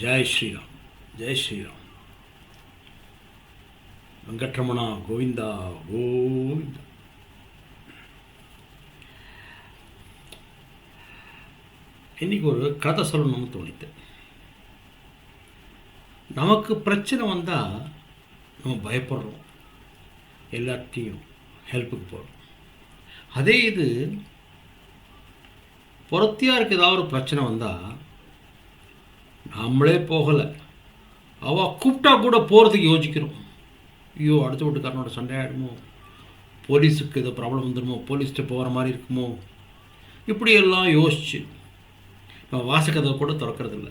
ஜெய் ஸ்ரீராம் ஜெய் ஸ்ரீராம். வெங்கட்ரமணா கோவிந்தா கோவிந்தா. இன்னைக்கு ஒரு கதை சொல்லணும்னு தோணித்து நமக்கு பிரச்சனை வந்தால் நம்ம பயப்படுறோம். எல்லாத்தையும் ஹெல்ப்புக்கு போகிறோம் அதே இது புறத்தியாருக்கு ஏதாவது ஒரு பிரச்சனை வந்தால் நம்மளே போகலை. அவள் கூப்பிட்டா கூட போகிறதுக்கு யோசிக்கிறோம். ஐயோ அடுத்த வீட்டுக்காரனோட சண்டை ஆகிடுமோ போலீஸுக்கு ஏதோ ப்ராப்ளம் வந்துடுமோ போலீஸ்கிட்ட போகிற மாதிரி இருக்குமோ? இப்படியெல்லாம் யோசிச்சு. நம்ம வாசக்கதை கூட திறக்கறதில்ல.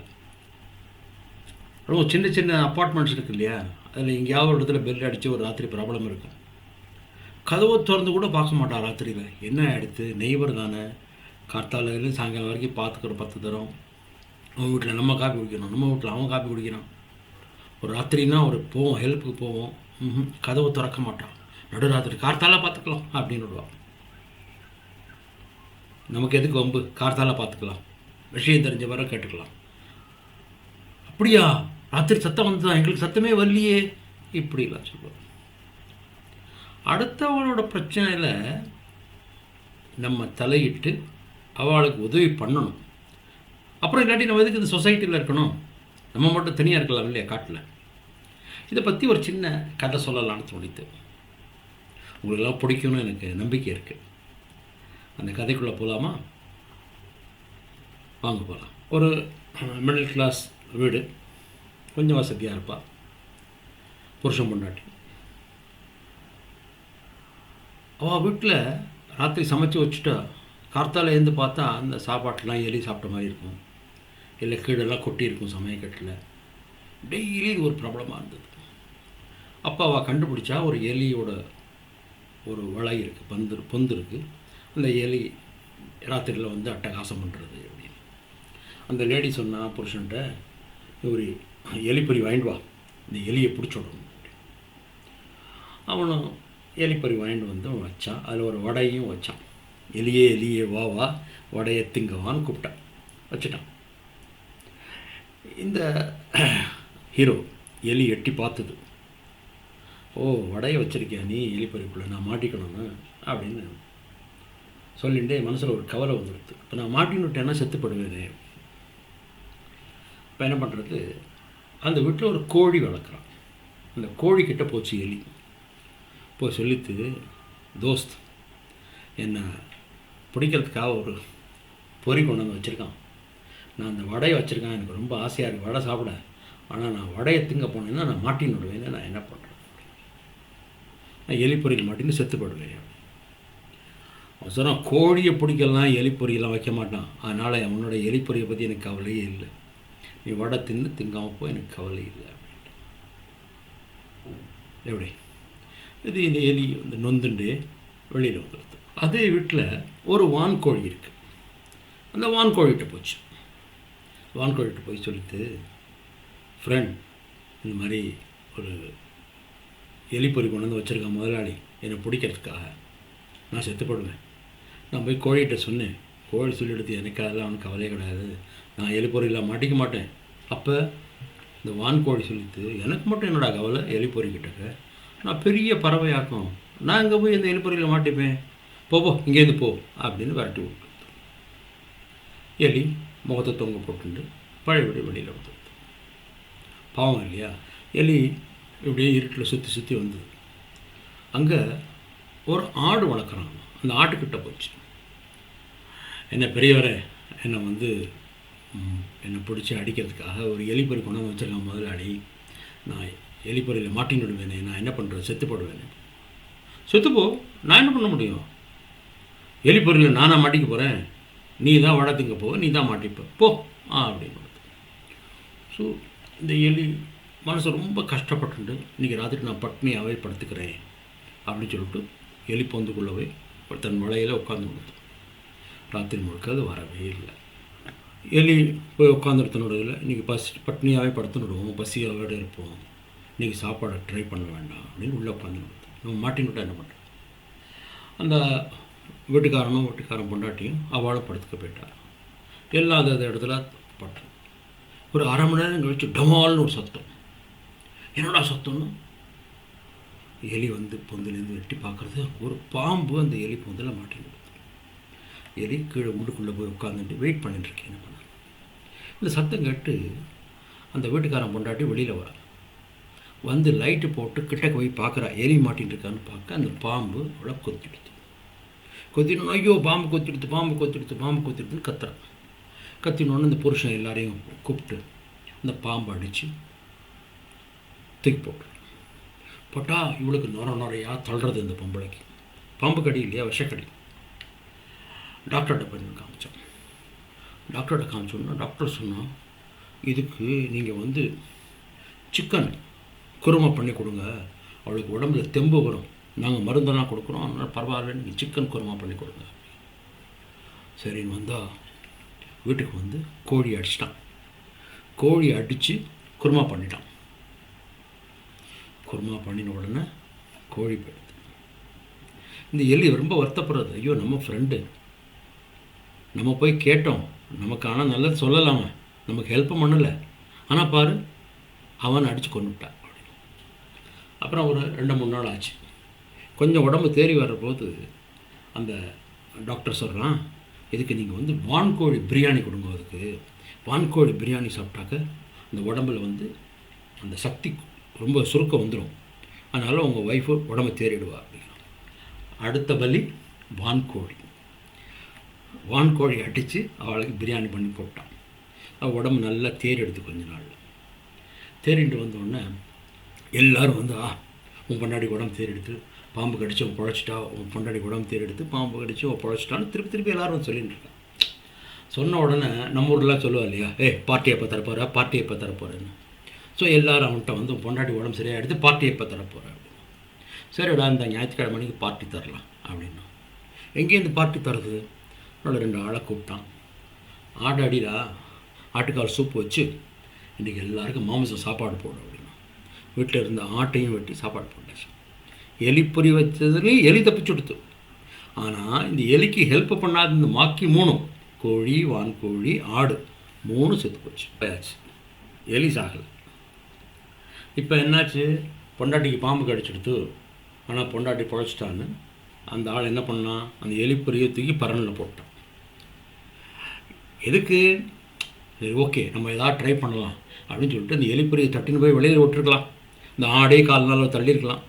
ரொம்ப சின்ன சின்ன அப்பார்ட்மெண்ட்ஸ் இருக்கு இல்லையா? அதில் எங்கேயாவது ஒரு இடத்துல பெல் அடித்து ஒரு ராத்திரி ப்ராப்ளம் இருக்கும். கதவை திறந்து கூட பார்க்க மாட்டான் ராத்திரியில். என்ன ஆகிடுது நெய்பர் தானே. கார்த்தாலேருந்து சாயங்காலம் வரைக்கும் பார்த்துக்கிற பத்து தரம். அவங்க வீட்டில் நம்ம காப்பி குடிக்கணும். நம்ம வீட்டில் அவன் காப்பி குடிக்கிறான். ஒரு ராத்திரினா ஒரு போவோம் ஹெல்ப்புக்கு போவோம். ம்ஹும். கதவை திறக்க மாட்டான். நடுராத்திரி கார்த்தால பார்த்துக்கலாம் அப்படின்னு விடுவான். நமக்கு எதுக்கு வம்பு? கார்த்தால பார்த்துக்கலாம் விஷயம் தெரிஞ்ச வர கேட்டுக்கலாம். அப்படியா? ராத்திரி சத்தம் வந்ததா எங்களுக்கு சத்தமே வரலையே. இப்படிலாம் சொல்லுவோம் அடுத்தவளோட பிரச்சனையில் நம்ம தலையிட்டு அவளுக்கு உதவி பண்ணணும். அப்புறம் இல்லாட்டி நம்ம எதுக்கு இந்த சொசைட்டியில் இருக்கணும்? நம்ம மட்டும் தனியாக இருக்கலாம் இல்லையா காட்டில்? இதை பற்றி ஒரு சின்ன கதை சொல்லலாம்னு தோணித்து உங்களுக்கெல்லாம் பிடிக்கும்னு எனக்கு நம்பிக்கை இருக்குது அந்த கதைக்குள்ளே போகலாமா வாங்க போகலாம் ஒரு மிடில் கிளாஸ் வீடு. கொஞ்சம் வசதியாக இருப்பாள் புருஷன் பொண்டாட்டி. அவள் வீட்டில் ராத்திரி சமைச்சு வச்சுட்டா கார்த்தால எழுந்து பார்த்தா அந்த சாப்பாட்டெலாம் எலி சாப்பிட்ட மாதிரி இருக்கும். இல்லை கீழெல்லாம் கொட்டியிருக்கும் சமயக்கட்டில். டெய்லி இது ஒரு ப்ராப்ளமாக இருந்தது. அப்போ அவள் கண்டுபிடிச்சா ஒரு எலியோட ஒரு வலை இருக்குது பந்து பொந்து இருக்குது அந்த எலி ராத்திரியில் வந்து அட்டகாசம் பண்ணுறது அப்படின்னு. அந்த லேடி சொன்னால் புருஷன்ட்ட ஒரு எலிப்பறி வாங்கிட்டு வா இந்த எலியை பிடிச்சிடணும் அவனும் எலிப்பறி வாங்கிட்டு வந்து அவன் வச்சான். அதில் ஒரு வடையும் வச்சான். எலியே எலியே வா வா வடையை திங்கவான்னு கூப்பிட்டான். வச்சுட்டான். இந்த ஹீரோ எலி எட்டி பார்த்தது. ஓ வடையை வச்சிருக்கியா நீ எலிப்பறிக்குள்ளே நான் மாட்டிக்கணும்னு அப்படின்னு சொல்லிட்டு மனசில் ஒரு கவலை வந்துடுது. இப்போ நான் மாட்டினுட்டேன்னா செத்துப்படுவேனே. இப்போ என்ன பண்ணுறது அந்த வீட்டில் ஒரு கோழி வளர்க்குறான். அந்த கோழிக்கிட்ட போச்சு எலி. போய் சொல்லித்து தோஸ்த் என்னை பிடிக்கிறதுக்காக ஒரு பொறி கொண்டு வந்து வச்சுருக்கான். நான் அந்த வடையை வச்சுருக்கேன். எனக்கு ரொம்ப ஆசையாக இருக்குது வடை சாப்பிட. ஆனால் நான் வடையை திங்க போனேன்னா நான் மாட்டின்னு விடுவேன். நான் என்ன பண்ணுறேன் நான் எலிப்பொறியில் மாட்டின்னு செத்துப்படுவேன் அவசரம். கோழியை பிடிக்கலாம் எலிப்பொறியெல்லாம் வைக்க மாட்டான். அதனால் அவனோட எலிப்பொறியை பற்றி எனக்கு கவலையே இல்லை. நீ வடை தின்னு திங்காமல் போய் எனக்கு கவலை இல்லை அப்படின்ட்டு எப்படி? இது இந்த எலி இந்த நொந்துண்டு வெளியில் வந்துடுது அதே வீட்டில் ஒரு வான்கோழி இருக்குது அந்த வான்கோழிகிட்ட போச்சு. வான்கோழிகிட்ட போய் சொல்லிட்டு ஃப்ரெண்ட் இந்த மாதிரி ஒரு எலிப்பொறி கொண்டு வந்து வச்சுருக்கேன் முதலாளி என்னை பிடிக்கிறதுக்காக நான் செத்துப்படுவேன். நான் போய் கோழிகிட்ட சொன்னேன். கோழி சொல்லிடுது எனக்கு அதெல்லாம் அவனுக்கு கவலையே கிடையாது. நான் எலிப்பொறியில் மாட்டிக்க மாட்டேன். அப்போ இந்த வான்கோழி சொல்லிட்டு எனக்கு மட்டும் என்னடா கவலை? எலிப்பொறிக்கிட்டக்க நான் பெரிய பறவையாக்கும். நான் இங்கே போய் இந்த எலிப்பொறியில் மாட்டிப்பேன்? போ போ இங்கேருந்து போ அப்படின்னு விரட்டி விட்டு. எலி முகத்தை தொங்க போட்டுண்டு பழையபடி வெளியில் வந்து பாவம் இல்லையா? எலி இப்படியே இருட்டில் சுற்றி சுற்றி வந்தது. அங்கே ஒரு ஆடு வளர்க்குறாங்க. அந்த ஆட்டுக்கிட்ட போச்சு. என்ன பெரியவரே என்னை வந்து என்னை பிடிச்சி அடிக்கிறதுக்காக ஒரு எலிப்பறி கொண்டு வந்து வச்சுருக்கான் முதலாளி. நான் எலிப்பறியில் மாட்டின்னு விடுவேனே நான் என்ன பண்ணுறது செத்துப்படுவேனே செத்துப்போ நான் என்ன பண்ண முடியும்? எலிப்பொறியில் நானாக மாட்டிக்க போகிறேன் நீ தான் வடத்துங்க போ நீ தான் மாட்டிப்ப போ ஆ அப்படின்னு ஸோ இந்த எலி மனசு ரொம்ப கஷ்டப்பட்டுண்டு இன்றைக்கி ராத்திரி நான் பட்னியாகவே படுத்துக்கிறேன் அப்படின்னு சொல்லிட்டு எலி பொந்துக்குள்ளே போய் தன் வலையில் உட்காந்து கொடுத்து ராத்திரி முழுக்க அது வரவே இல்லை. எலி போய் உட்காந்துருத்தனோடதில் இன்றைக்கி பசி பட்னியாகவே படுத்துனுடுவோம் பசியோடு இருப்போம். இன்றைக்கி சாப்பாடை ட்ரை பண்ண வேண்டாம். அப்படின்னு உள்ளே உட்காந்து நம்ம மாட்டின்னு விட்டால் என்ன பண்ணுறோம் அந்த வீட்டுக்காரனும் வீட்டுக்காரன் பொண்டாட்டியும் அவளும் படுத்துக்க போயிட்டார் எல்லாம் அந்த இடத்துல பட்டோம் ஒரு அரை மணி நேரம் கழிச்சு டமால்னு ஒரு சத்தம். என்னடா சத்தம்னு? எலி வந்து பொந்திலேருந்து வெட்டி பார்க்குறது. ஒரு பாம்பு அந்த எலி பொந்தில் மாட்டின்னு எலி கீழே உள்ளுக்குள்ளே போய் உட்காந்துட்டு வெயிட் பண்ணிட்டுருக்கேன் என்ன பண்ணார்? இந்த சத்தம் கேட்டு அந்த வீட்டுக்காரன் பொண்டாட்டி வெளியில் வரா வந்து லைட்டு போட்டு கிட்டக்க போய் பார்க்குறா. எலி மாட்டின்னு இருக்கான்னு பார்க்க அந்த பாம்பு அவளை கொத்திடுச்சு கொத்திடணும் ஐயோ பாம்பு கொத்திடுது பாம்பு கொத்திடுத்து பாம்பு கொத்திடுதுன்னு கத்துறான். கத்தினோடனே இந்த புருஷன் எல்லாரையும் கூப்பிட்டு அந்த பாம்பை அடித்து தூக்கி போட்டு போட்டால் இவளுக்கு நொர நுறையாக தள்ளுறது இந்த பொம்பளைக்கு. பாம்பு கடி இல்லையா விஷக்கடி. டாக்டர்கிட்ட பண்ணி காமிச்சோம் டாக்டர்கிட்ட காமிச்சோன்னா டாக்டர் சொன்னால் இதுக்கு நீங்கள் வந்து சிக்கன் குருமா பண்ணி கொடுங்க. அவளுக்கு உடம்புல தெம்பு வரும். நாங்கள் மருந்தெல்லாம் கொடுக்குறோம். அதனால் பரவாயில்ல நீங்கள் சிக்கன் குருமா பண்ணி கொடுங்க. சரின்னு வந்தால் வீட்டுக்கு வந்து கோழி அடிச்சிட்டான். கோழி அடித்து குருமா பண்ணிட்டான். குருமா பண்ணின உடனே கோழி போயிடுது. இந்த எலி ரொம்ப வருத்தப்படுறது. ஐயோ நம்ம ஃப்ரெண்டு நம்ம போய் கேட்டோம். நமக்கு ஆனால் நல்லது சொல்லலாம. நமக்கு ஹெல்ப்பும் பண்ணலை. ஆனால் பாரு அவன் அடித்து கொண்டுட்டான் அப்புறம் ஒரு ரெண்டு மூணு நாள் ஆச்சு. கொஞ்சம் உடம்பு தேறி வர்றபோது அந்த டாக்டர் சொல்கிறான் இதுக்கு நீங்கள் வந்து வான்கோழி பிரியாணி கொடுங்க அதுக்கு. வான்கோழி பிரியாணி சாப்பிட்டாக்க அந்த உடம்புல வந்து அந்த சக்தி ரொம்ப சுருக்கம் வந்துடும் அதனால் உங்கள் ஒய்ஃபு உடம்பு தேறிடுவா அப்படிங்கிறான். அடுத்த பலி வான்கோழி. வான்கோழி அடித்து அவளுக்கு பிரியாணி பண்ணி போட்டான். அவள் உடம்பு நல்லா தேறி எடுத்து கொஞ்ச நாள் தேறிட்டு வந்தோடனே எல்லோரும் வந்து ஆ உன் பொண்டாடி உடம்பு தேறி எடுத்து பாம்பு கடிச்சு அவன் பொழைச்சிட்டா உன் பொண்டாடி உடம்பு தேடி எடுத்து பாம்பு கடிச்சு அவன் பொழைச்சிட்டான்னு திருப்பி திருப்பி எல்லாரும் சொல்லிட்டு இருக்கான் சொன்ன உடனே நம்ம ஊர்லாம் சொல்லுவா இல்லையா? ஏ பார்ட்டி எப்போ தரப்போகிற பார்ட்டி எப்போ தரப்போகிறேன்னு ஸோ எல்லோரும் அவன்கிட்ட வந்து உன் பொண்டாட்டி உடம்பு சரியாக எடுத்து பார்ட்டி எப்போ தரப்போகிற அப்படின்னு. சரிடா இந்த ஞாயிற்றுக்கிழமை மணிக்கு பார்ட்டி தரலாம். அப்படின்னா. எங்கேருந்து பார்ட்டி தருது? நல்ல ரெண்டு ஆளை கூப்பிட்டான். ஆடு அடிடா ஆட்டுக்கால் சூப் வச்சு இன்றைக்கி எல்லாருக்கும் மாமிசம் சாப்பாடு போடும் அப்படின்னா. வீட்டில் இருந்த ஆட்டையும் வெட்டி சாப்பாடு போட்டாச்சு. எலி பொறி வச்சதுலேயும் எலி தப்பிச்சு கொடுத்து ஆனால் இந்த எலிக்கு ஹெல்ப் பண்ணாத இந்த மாக்கி மூணும் கோழி வான்கோழி ஆடு மூணு செத்து போச்சு. போயாச்சு எலி சாகலை. இப்போ என்னாச்சு? பொண்டாட்டிக்கு பாம்பு கடிச்சிடுத்து. ஆனால் பொண்டாட்டி பொழைச்சிட்டான்னு அந்த ஆள் என்ன பண்ணான் அந்த எலிப்பொறியை தூக்கி பரனில் போட்டான். எதுக்கு? சரி ஓகே நம்ம எதாவது ட்ரை பண்ணலாம். அப்படின்னு சொல்லிட்டு அந்த எலிப்பொறியை தட்டின்னு போய் வெளியில் விட்டுருக்கலாம். இந்த ஆடே கால் நாளில் தள்ளியிருக்கலாம்.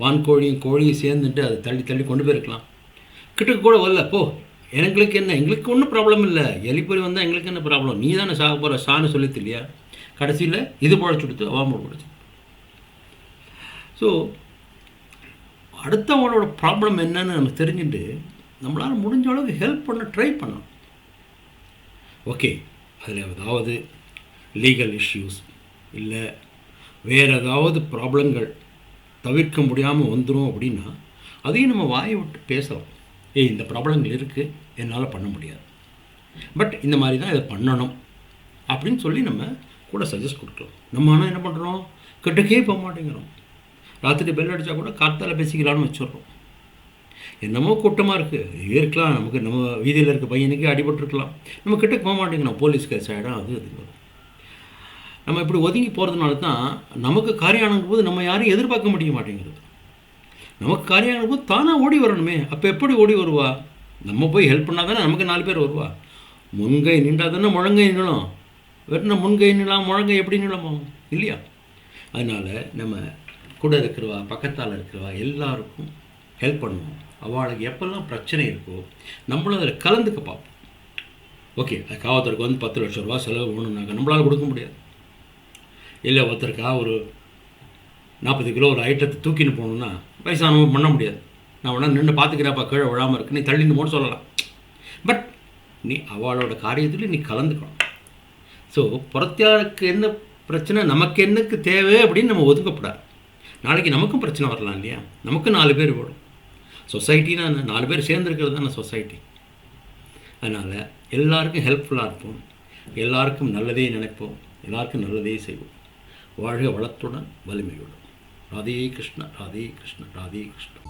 வான்கோழியும் கோழியும் சேர்ந்துட்டு அதை தள்ளி தள்ளி கொண்டு போயிருக்கலாம். கிட்டக்கு கூட வரல போ. எங்களுக்கு என்ன எங்களுக்கு ஒன்றும் ப்ராப்ளம் இல்லை. எலிப்பொறி வந்தால் எங்களுக்கு என்ன ப்ராப்ளம் நீ தானே சாக போகிற சான்னு சொல்லித்து இல்லையா? கடைசியில் இது பழச்சு கொடுத்து அவாம கொடுத்து ஸோ அடுத்தவங்களோட ப்ராப்ளம் என்னன்னு நம்ம தெரிஞ்சுட்டு நம்மளால் முடிஞ்ச அளவுக்கு ஹெல்ப் பண்ண ட்ரை பண்ணணும் ஓகே அதில் ஏதாவது லீகல் இஷ்யூஸ் இல்லை வேறு ஏதாவது ப்ராப்ளங்கள் தவிர்க்க முடியாமல் வந்துடும் அப்படின்னா அதையும் நம்ம வாயை விட்டு பேசலாம். ஏய் இந்த ப்ராப்ளங்கள் இருக்குது என்னால் பண்ண முடியாது. பட் இந்த மாதிரி தான் இதை பண்ணணும் அப்படின்னு சொல்லி நம்ம கூட சஜஸ்ட் கொடுக்கலாம். நம்ம ஆனால் என்ன பண்ணுறோம் கிட்டக்கே போக மாட்டேங்கிறோம். ராத்திரி பெல் அடித்தா கூட காற்றால் பேசிக்கலாம்னு வச்சிடுறோம். என்னமோ கூட்டமாக இருக்குது இருக்கலாம் நமக்கு நம்ம வீதியில் இருக்க பையனுக்கு அடிபட்டுருக்கலாம். நம்ம கிட்டக்கு போக மாட்டேங்கிறோம். போலீஸ் சைடாக அது அது. நம்ம இப்படி ஒதுங்கி போகிறதுனால தான் நமக்கு காரியம் போது நம்ம யாரையும் எதிர்பார்க்க முடிய மாட்டேங்கிறது நமக்கு காரியம் போது தானாக ஓடி வரணுமே. அப்போ எப்படி ஓடி வருவா? நம்ம போய் ஹெல்ப் பண்ணால் தானே நமக்கு நாலு பேர் வருவா? முன்கை நின்றா தானே முழங்கை நிலம் வெறும் முன்கை நிலம் முழங்கை எப்படி நிலமோ? இல்லையா? அதனால் நம்ம கூட இருக்கிறவா பக்கத்தால் இருக்கிறவா எல்லாருக்கும் ஹெல்ப் பண்ணுவோம். அவளுக்கு எப்போல்லாம் பிரச்சனை இருக்கோ நம்மளும் அதில் கலந்துக்க பார்ப்போம். ஓகே அதுக்காக வந்து பத்து லட்ச ரூபா செலவு பண்ணணுன்னாக்க நம்மளால் கொடுக்க முடியாது. இல்லை ஒருத்தருக்கா ஒரு நாற்பது கிலோ ஒரு ஐட்டத்தை தூக்கின்னு போகணுன்னா வயசானவங்க பண்ண முடியாது. நான் வேணால் நின்று பார்த்துக்கிறப்பா கீழே விழாமல் இருக்கு நீ தள்ளின்னு போன்னு சொல்லலாம். பட் நீ அவளோட காரியத்தில் நீ கலந்துக்கணும். ஸோ புறத்தியாருக்கு என்ன பிரச்சனை நமக்கு என்னக்கு தேவை அப்படின்னு நம்ம ஒதுக்கப்படாது. நாளைக்கு நமக்கும் பிரச்சனை வரலாம் இல்லையா? நமக்கும் நாலு பேர் ஓடும் சொசைட்டினா நாலு பேர் சேர்ந்துருக்கிறது தானே சொசைட்டி அதனால் எல்லாருக்கும் ஹெல்ப்ஃபுல்லாக இருப்போம். எல்லாருக்கும் நல்லதே நினைப்போம். எல்லாருக்கும் நல்லதே செய்வோம். வாழ்க வளத்துடன் வலிமையுடன். ராதே கிருஷ்ண ராதே கிருஷ்ண ராதே கிருஷ்ண.